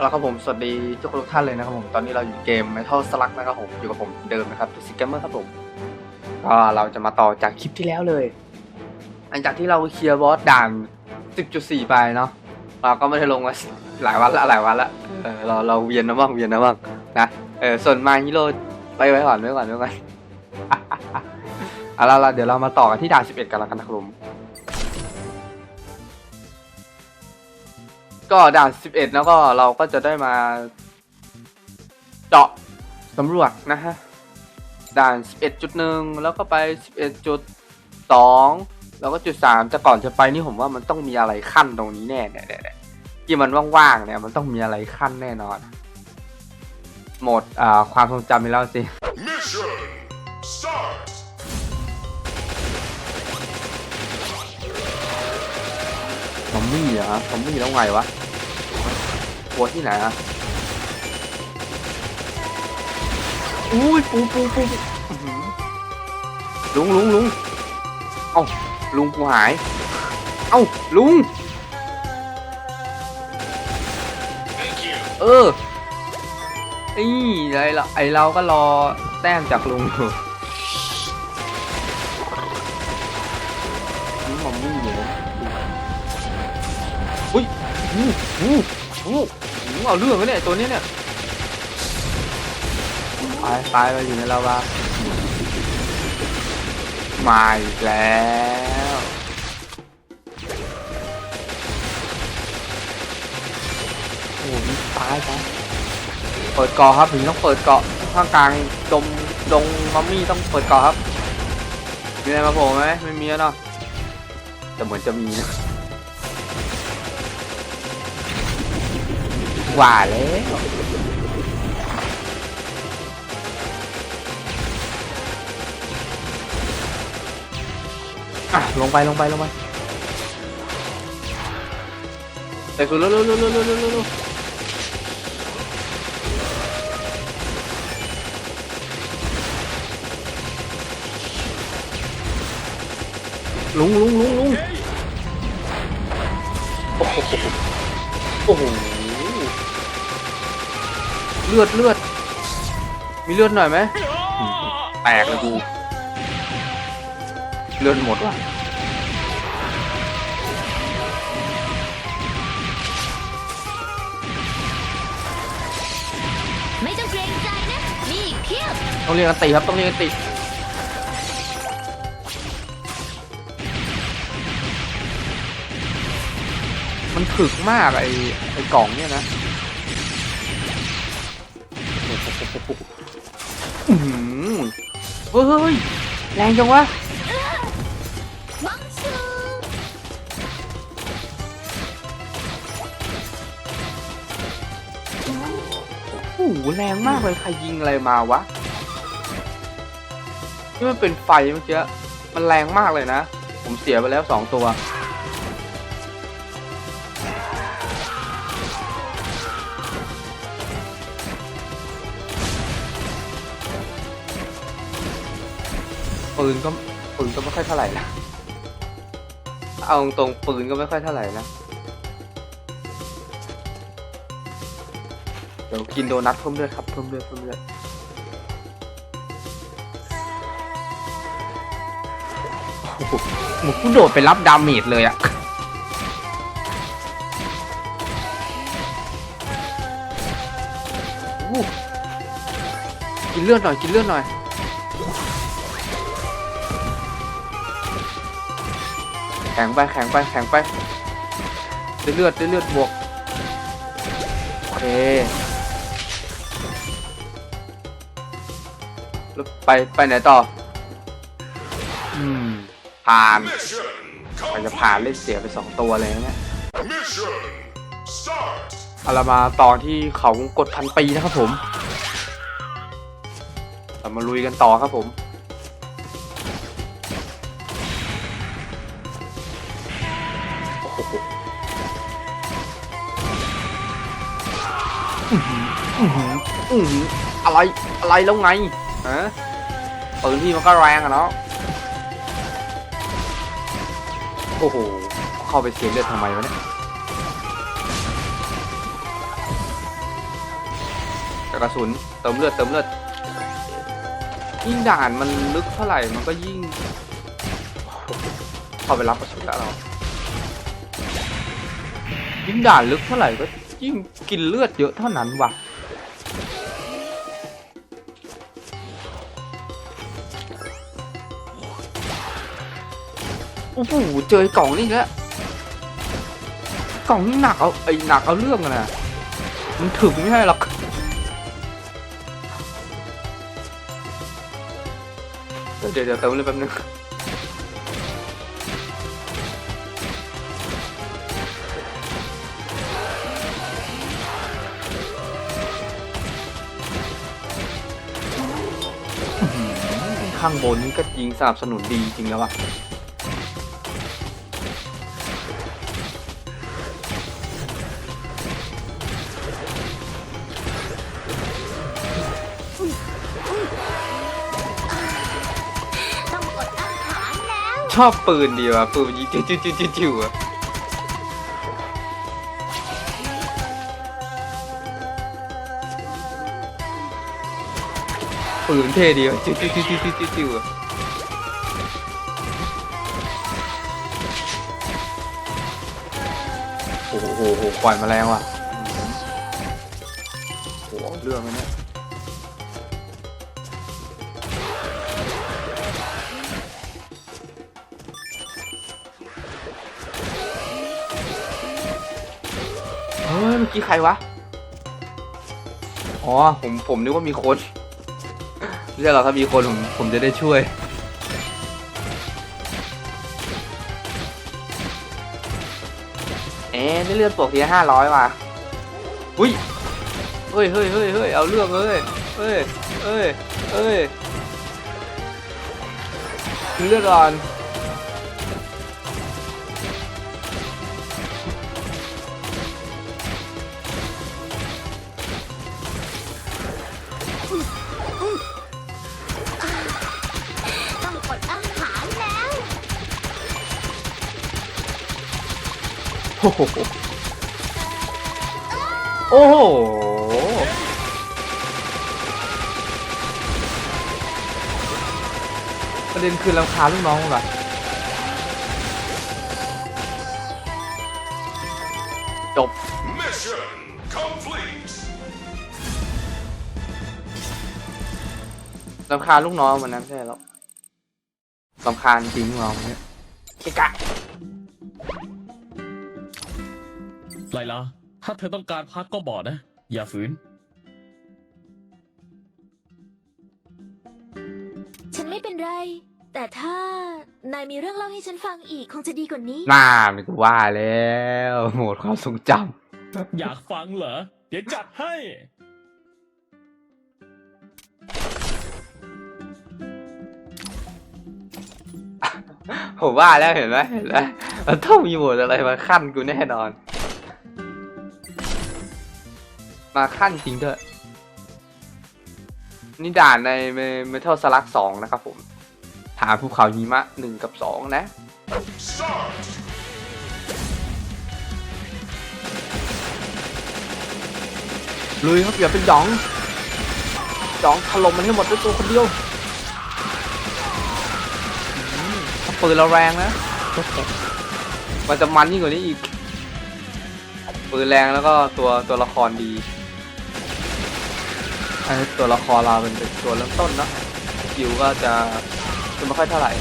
แล้วครับผมสวัสดีทุกคนทุกท่านเลยนะครับผมตอนนี้เราอยู่เกม Metal Slug นะครับผมอยู่กับผมเดิมนะครับทูซิกเกมเมอร์ครับผมก็เราจะมาต่อจากคลิปที่แล้วเลยหลังจากที่เราเคลียร์บอสด่าน 10.4 ไปเนาะเราก็ไม่ได้ลงมาหลายวันละหลายวันละเออเราเราเวียนนะบ้างเวียนนะบ้างนะเออส่วนมาฮิโร่ไปไว้ก่อนไว้ก่อนไว้ก่อนเอาละเดี๋ยวเรามาต่อกันที่ด่าน 11 กันแล้วกันนะครับผม ก็ด่าน 11 แล้วก็เราก็จะได้มาเจาะสำรวจนะฮะ ด่าน 11.1 แล้วก็ไป 11.2 แล้วก็จุด3แต่ก่อนจะไปนี่ผมว่ามันต้องมีอะไรขั้นตรงนี้แน่เนี่ยเนี่ยเนี่ยที่มันว่างๆเนี่ยมันต้องมีอะไรขั้นแน่นอน หมดอ่าความทรงจำไปแล้วสิ Mission start. ซอมบี้เหรอซอมบี้แล้วไงวะ กลัวที่ไหนอะอุ้ยปูปูปูลุงลุงลุงเอ้าลุงกูหาย เอ้าลุง Thank you. เออไอ้ไอเราไอเราก็รอแต้มจากลุงอยู่นี่มอมมี่อยู่นะอุ้ยอู้อู้อู้ เอาเรื่องแล้เนี่ยตัวเนี้ยเนี่ยตายตายไปอยู่ในลาวามาอีกแล้วโอ้โหนี่ตายตายเปิดเกาะครับถึงต้องเปิดเกาะข้างกลางดมดงมัมมี่ต้องเปิดเกาะครับมีอะไรมาโผล่ไหมไม่มีแล้วเนาะแต่เหมือนจะมีนะ ว่าแล้วอะลงไปลงไปลงไปแต่คือเร็วเร็วเร็วเร็วเร็วเร็วเร็วลุงลุงลุงลุง เลือดเลือด มีเลือดหน่อยไหมอืมแตกเลยกูเลือดหมดว่ะไม่ต้องเกรงใจนะ มีอีกเพียบต้องเรียกกันตีครับต้องเรียกกันตีมันถึกมากไอ้ไอ้กล่องเนี่ยนะ เฮ้ยแรงจังวะโอ้โหแรงมากเลยใครยิงอะไรมาวะนี่มันเป็นไฟเมื่อกี้มันแรงมากเลยนะ ผมเสียไปแล้วสองตัว ปืนก็ปืนก็ไม่ค่อยเท่าไหร่นะเอาตรงๆปืนก็ไม่ค่อยเท่าไหร่นะเดี๋ยวกินโดนัทเพิ่มเลือดครับเพิ่มเลือดเพิ่มเลือดโอ้โหเหมือนกูโดดไปรับดาเมจเลยอะโอ้โหกินเลือดหน่อยกินเลือดหน่อย ข็งไปแข็งไปแข็งไปได้เลือดเลือดบวกโอเคแล้วไปไปไหนต่อ อืม ผ่าน Mission ไปจะผ่านเล่นเสียไปสองตัวเลยนะเนี่ยเอาละมาต่อที่เขากดพันปีนะครับผมเรามาลุยกันต่อครับผม อหืออื้อหืออะไรอะไรแล้วไงฮะปืนที่มันก็แรงอะเนาะโอ้โหเข้าไปเสียเลือดทำไมวะเนี่ยกระสุนเติมเลือดเติมเลือดยิ่งด่านมันลึกเท่าไหร่มันก็ยิ่งเข้าไปรับกระสุนแล้วเรายิ่งด่านลึกเท่าไหร่ก็ยิ่งกินเลือดเยอะเท่านั้นว่ะ อ้โหเจอกล่องนี่แล้วกล่องนี่หนักเอาไอ้หนักเอาเรื่องนะมันถึงไม่ใช่หรอกเดี๋ยวเดี๋ยวเติมเลยแป๊บนึงข้างบนนี่ก็ยิงสนับสนุนดีจริงแล้วอะ อบปืนดีว่ะปืนยิงจิ้วจิ้วจิ้วจิ้วจิ้วอะปืนเท่ดีว่ะจิ้วจิ้วจิ้วจิ้วจิ้วจิ้วจิ้วอะโอ้โหโหโหปล่อยมาแรงว่ะโอ้โหเรื่องเลยเนี่ย เฮ้ยเมื่อกี้ใครวะ อ๋อ ผมผมนึกว่ามีคนไม่ใช่หรอกถ้ามีคนผมผมจะได้ช่วย เอ๊ะได้เลือดปกทีห้าร้อยว่ะอุ้ยเฮ้ยเฮ้ยเฮ้ยเฮ้ยเอาเรื่องเลยเฮ้ยเฮ้ยเฮ้ยกินเลือดก่อน โอ้โหโอ้โหประเด็นคือรำคาญลูกน้องว่ะจบ Mission complete. รำคาญลูกน้องวันนั้นใช่แล้วรำคาญจริงลูกน้องคนนี้เกะกะ ไลลาถ้าเธอต้องการพักก็บอกนะ อย่าฝืน ฉันไม่เป็นไร แต่ถ้านายมีเรื่องเล่าให้ฉันฟังอีกคงจะดีกว่านี้ น่าไม่กูว่าแล้วโหมดความทรงจอยากฟังเหรอ เดี๋ยวจัดให้ำผมว่าแล้วเห็นไหมเห็นไหมมันต้องมีโหมดอะไรมาขั้นกูแน่นอน มาขั้นจริงด้วย นี่ด่านในเมทัลสลักสองนะครับผมฐานภูเขาหิมะหนึ่งกับสองนะลุยครับอย่าเป็นหยองหยองถล่มมันให้หมดด้วยตัวคนเดียวถ้าปืนเราแรงนะ มันจะมันยิ่งกว่านี้อีก ปืนแรงแล้วก็ตัวตัวละครดี ตัวละครเราเป็นตัวเริ่มต้นเนะสกิลก็จะจะไม่ค่อยเท่าไหร่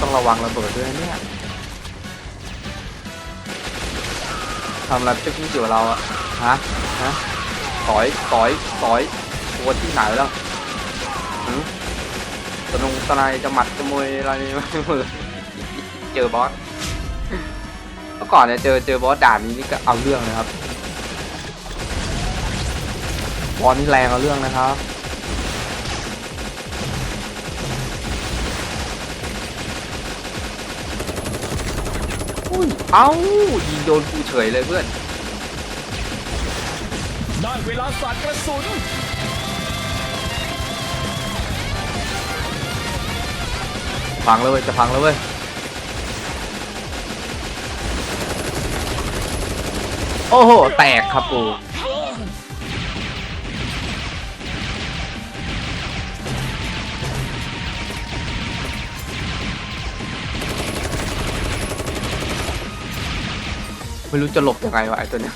ต้องระวังระเบิดด้วยเนี่ยทำอะไรเทคนิคอยู่เราอะฮะฮะต่อยต่อยต่อยตัวที่ไหนแล้วหือตะนงตะนายจะหมัดจะมวยอะไรนี่มือเจอบอสเมื่อก่อนเนี่ยเจอเจอบอสด่านนี้นี่ก็เอาเรื่องนะครับ บอสนี่แรงเอาเรื่องนะครับอุ้ยเอ้ายิงโดนกูเฉยเลยเพื่อน ได้เวลาสาดกระสุน พังแล้วเว้ย จะพังแล้วเว้ย โอ้โห แตกครับกู ไม่รู้จะหลบยังไงวะไอ้ตัวเนี้ย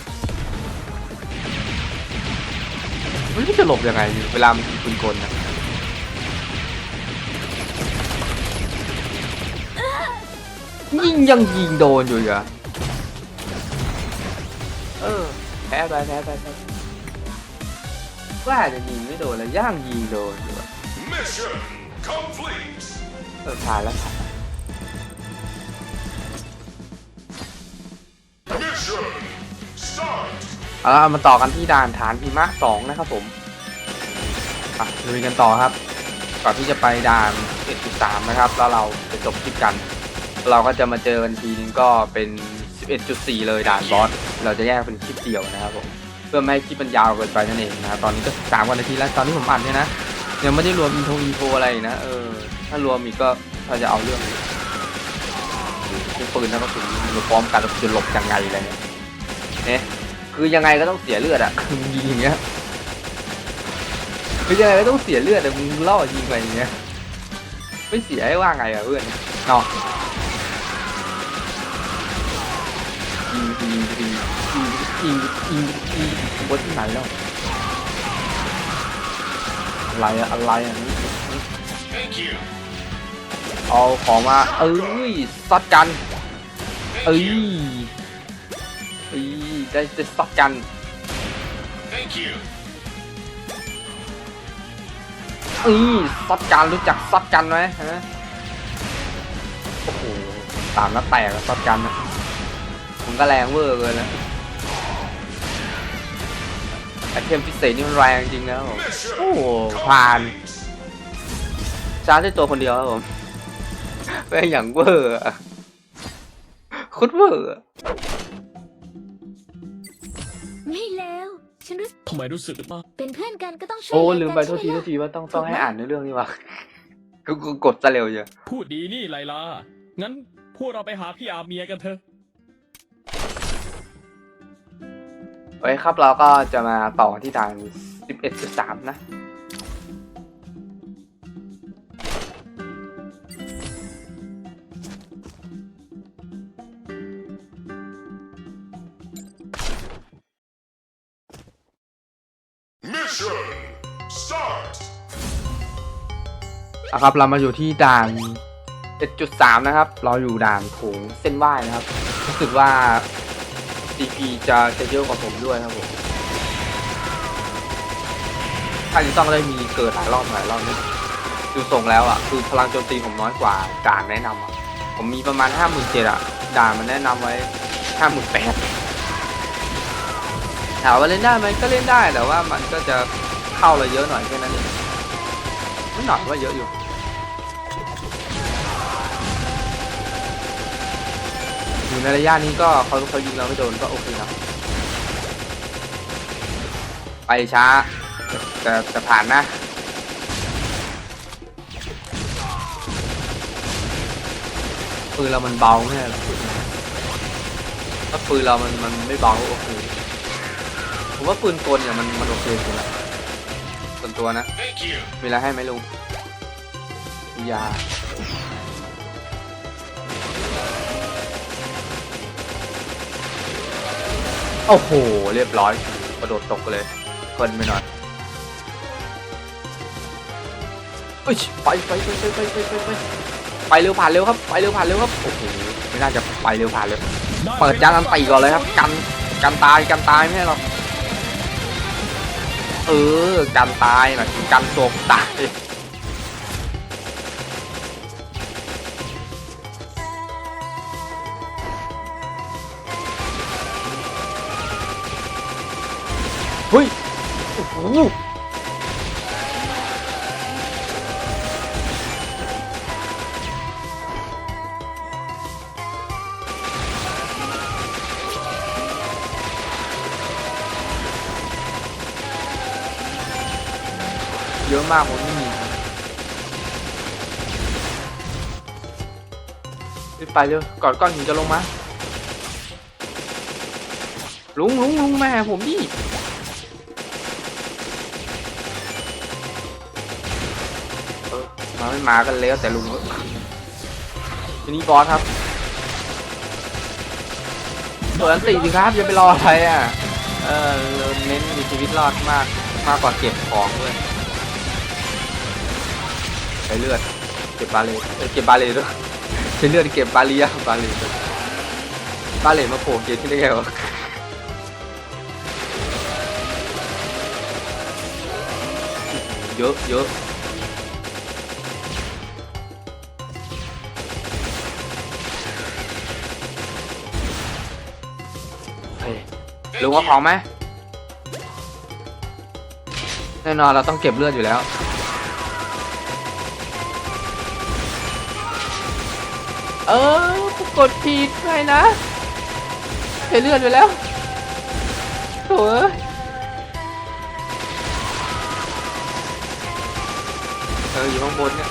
ไม่รู้จะหลบยังไงเวลามันยิงปืนกลนะยิงยังยิงโดนอยู่อีกเหรอเออแพ้ไปแพ้ไปแพ้ไปว่าจะยิงไม่โดนแล้วย่างยิงโดนอยู่อะ Mission complete. เออผ่านแล้วผ่าน เอาละเอามาต่อกันที่ด่านฐานพิมะสองนะครับผมอะลุยกันต่อครับ ก่อนที่จะไปด่าน11.3นะครับ แล้วเราจะจบคลิปกัน เราก็จะมาเจอกันทีนึงก็เป็น 11.4 เลยด่านบอส เราจะแยกเป็นคลิปเดียวนะครับผม เพื่อไม่ให้คลิปมันยาวเกินไปนั่นเองนะครับตอนนี้ก็สามวันนาทีแล้ว ตอนที่ผมอัดเนี่ยนะ ยังไม่ได้รวมอินโทรอินโฟอะไรนะ เออ ถ้ารวมอีกก็ถ้าจะเอาเรื่องปืนแล้วก็ถึงมือพร้อมกันจะหลบยังไงอะไรเนี่ย คือยังไงก็ต้องเสียเลือดอะคือมึงยิงอย่างเงี้ยคือยังไงก็ต้องเสียเลือดแต่มึงล่อยิงไปอย่างเงี้ยไม่เสียให้ว่าไงอะเพื่อนเนาะยิงยิงยิงยิงยิงยิงยิงวัดที่ไหนแล้วอะไรอะอะไรอะนี่ Thank you. เอาของมาเอ้ยซัดกัน Thank เอ้ย you. เอ้ยได้ได้ซัดกัน Thank you. เอ้ยซัดกันรู้จักซัดกันไหมฮะโอ้โหตามแล้วแตกซัดกันนะผมก็แรงเวอร์เกินะไอเทมพิเศษนี่มันแรงจริงนะผมโอ้โหผ่านชาร์จด้วยตัวคนเดียวครับผมเป็นอย่างเวอร์คุดเวอร์ ฉันรู้สึกทำไมรู้สึกว่าเป็นเพื่อนกันก็ต้องช่วยโอ้เหลืมไปกันโทษทีใช่โทหมษทีว่าต้องต้องถูกไหมให้อ่านในเรื่องนี้ว่ะกูกูกดซะเร็วเยอะพูดดีนี่ไลลา งั้นพวกเราไปหาพี่อาเมียกันเถอะโอเคครับเราก็จะมาต่อที่ด่าน11.3 นะ อะครับ เรามาอยู่ที่ด่าน 7.3 นะครับ เราอยู่ด่านโถงเส้นไหว้นะครับ รู้สึกว่า CP จะจะเยอะกว่าผมด้วยครับผมถ้าจะต้องได้มีเกิดหลายรอบหลายรอบนี่ดูทรงแล้วอะ คือพลังโจมตีผมน้อยกว่าด่านแนะนำอะ ผมมีประมาณ 57,000อะ ด่านมันแนะนำไว้ 58,000ถามว่าเล่นได้ไหมก็เล่นได้แต่ว่ามันก็จะเข้าเราเยอะหน่อยแค่นั้นเองไม่หน่อยว่าเยอะอยู่ อยู่ในระยะนี้ก็เขาเขายิงเราไม่โดนก็โอเคนะไปช้า แต่แต่ผ่านนะ ปืนเรามันเบาไม่ใช่หรอถ้าปืนเรามันมันไม่เบาก็โอเคผมว่าปืนกลเนี่ยมันมันโอเคสุดละส่วนตัวนะ Thank you. มีอะไรให้ไหมลุงมียา โอ้โห เรียบร้อย กระโดดตกเลยเพลินไปหน่อยเอ้ยไปไปไปไปไปไปไปไปไปเร็วผ่านเร็วครับ ไปเร็วผ่านเร็วครับ โอ้โห ไม่น่าจะไปเร็วผ่านเร็ว เปิดจานอันตีก่อนเลยครับ กัน กันตาย กันตายไม่ใช่หรอเออ กันตายหมายถึงกันตัวตาย โอ้โหเยอะมากผมไม่มีรีบไปเร็วก่อนก้อนหินจะลงมา ลุงลุงลุงมาหาผมดิ มากันแล้วแต่ลุงทีนี้บอสครับเปิดอันติสิครับอย่าไปรออะไรอะ เออเน้นมีชีวิตรอดมากมากกว่าเก็บของด้วยใช้เลือดเก็บบาเลเอ้ยเก็บบาเลด้วยใช้เลือดเก็บบาเลียบาเลบาเลมาโผล่เกมที่ได้ไงวะเยอะเยอะ เฮ้ยลุงว่าของไหมแน่นอนเราต้องเก็บเลือดอยู่แล้ว เออกดผิดไปนะใช้เลือดไปแล้วโถ่เอ้ยเอออยู่ข้างบนเนี่ย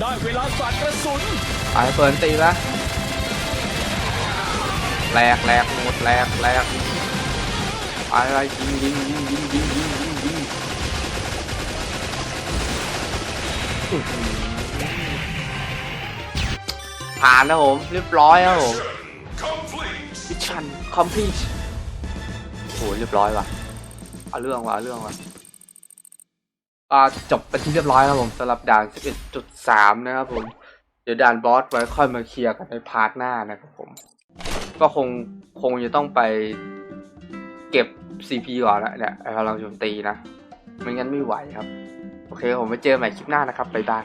ได้เวลาสัตว์กระสุนไปเปิดตีละแหลกแหลกหมดแหลกแหลกไปไปยิงยิงยิงยิงยิงยิงยิงยิงผ่านนะผมเรียบร้อยครับผมมิชชั่นคอมพลีทโหเรียบร้อยว่ะเอาเรื่องว่ะเอาเรื่องว่ะ ก็จบเป็นที่เรียบร้อยแล้วผมสำหรับด่าน 11.3 นะครับผม เดี๋ยวด่านบอสไว้ค่อยมาเคลียร์กันในพาร์ทหน้านะครับผม ก็คงคงจะต้องไปเก็บ CP ก่อนนะเนี่ยไอ้พลังโจมตีนะ ไม่งั้นไม่ไหวครับ โอเคผมไปเจอใหม่คลิปหน้านะครับ บ๊ายบาย